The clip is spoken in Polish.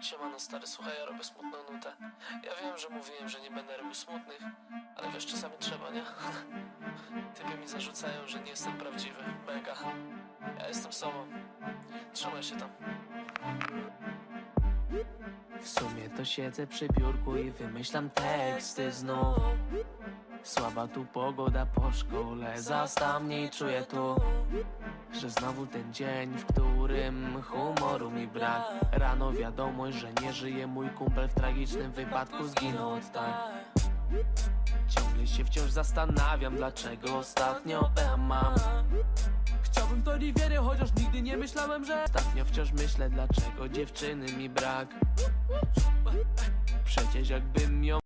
Siemano stary, słuchaj, ja robię smutną nutę. Ja wiem, że mówiłem, że nie będę robił smutnych, ale wiesz, czasami trzeba, nie? Typy mi zarzucają, że nie jestem prawdziwy. Mega. Ja jestem sobą. Trzymaj się tam. W sumie to siedzę przy biurku i wymyślam teksty znów. Słaba tu pogoda po szkole, zastał mnie i czuję tu że znowu ten dzień, w którym mi brak. Rano wiadomość, że nie żyje mój kumpel w tragicznym wypadku zginął od tak. Ciągle się wciąż zastanawiam, dlaczego ostatnio ja mam. Chciałbym to Riviery, chociaż nigdy nie myślałem, że Ostatnio wciąż myślę, dlaczego dziewczyny mi brak. Przecież jakbym ją